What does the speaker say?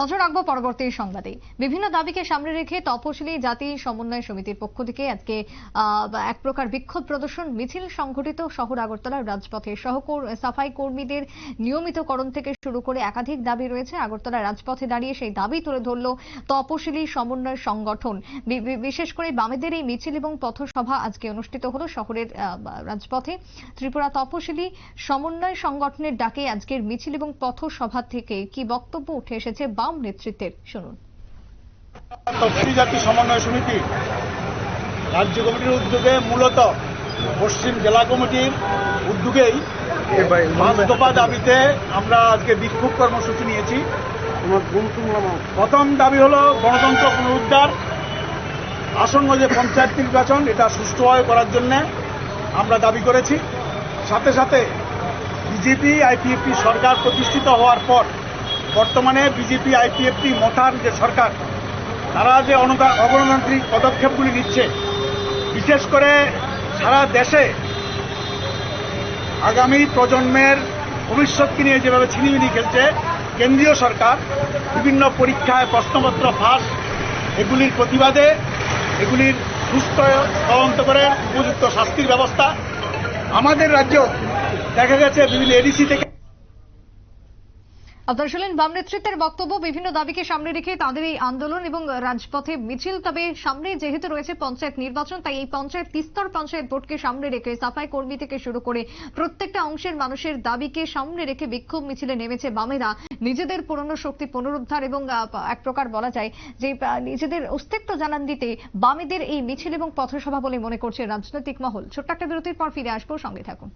নজর রাখব পরবর্তী সংবাদে। বিভিন্ন দাবিকে সামনে রেখে তপশিলি জাতি সমন্বয় সমিতির পক্ষ থেকে আজকে এক প্রকার বিক্ষোভ প্রদর্শন, মিছিল সংঘটিত শহর আগরতলার রাজপথে। সহকর সাফাই কর্মীদের নিয়মিতকরণ থেকে শুরু করে একাধিক দাবি রয়েছে। আগরতলা রাজপথে দাঁড়িয়ে সেই দাবি তুলে ধরল তপশিলি সমন্বয় সংগঠন। বিশেষ করে বামেদের এই মিছিল এবং পথসভা আজকে অনুষ্ঠিত হলো শহরের রাজপথে। ত্রিপুরা তপশিলি সমন্বয় সংগঠনের ডাকে আজকের মিছিল এবং পথসভা থেকে কি বক্তব্য উঠে এসেছে বাম নেতৃত্বের শুনুন। তফসিলি জাতি সমন্বয় সমিতি রাজ্য কমিটির উদ্যোগে মূলত পশ্চিম জেলা কমিটির উদ্যোগেই পাঁচ দফা দাবিতে আমরা আজকে বিক্ষোভ কর্মসূচি নিয়েছি। প্রথম দাবি হলো গণতন্ত্র পুনরুদ্ধার আসন্ন যে পঞ্চায়েত নির্বাচন এটা সুষ্ঠুভাবে করার জন্য আমরা দাবি করেছি। সাথে সাথে বিজেপি আইপিএফটি সরকার প্রতিষ্ঠিত হওয়ার পর বর্তমানে বিজেপি আইপিএফটি মোটার যে সরকার, তারা যে অগণতান্ত্রিক পদক্ষেপগুলি নিচ্ছে, বিশেষ করে সারা দেশে আগামী প্রজন্মের ভবিষ্যৎকে নিয়ে যেভাবে ছিনিমিনি খেলছে, কেন্দ্রীয় সরকার, বিভিন্ন পরীক্ষায় প্রশ্নপত্র ফাঁস, এগুলির প্রতিবাদে এগুলির সুস্থ তদন্ত করে উপযুক্ত শাস্তির ব্যবস্থা আমাদের রাজ্য দেখা গেছে বিভিন্ন এডিসি থেকে আপনারা বাম নেতৃত্বের বক্তব্য বিভিন্ন দাবিকে সামনে রেখে তাদের এই আন্দোলন এবং রাজপথে মিছিল। তবে সামনে যেহেতু রয়েছে পঞ্চায়েত নির্বাচন, তাই এই পঞ্চায়েত, তিস্তর পঞ্চায়েত ভোটকে সামনে রেখে সাফাই কর্মী থেকে শুরু করে প্রত্যেকটা অংশের মানুষের দাবিকে সামনে রেখে বিক্ষোভ মিছিলে নেমেছে বামেরা। নিজেদের পুরনো শক্তি পুনরুদ্ধার এবং এক প্রকার বলা যায় যে নিজেদের অস্তিত্ব জানান দিতে বামেদের এই মিছিল এবং পথসভা বলে মনে করছে রাজনৈতিক মহল। ছোট্ট একটা বিরতির পর ফিরে আসব, সঙ্গে থাকুন।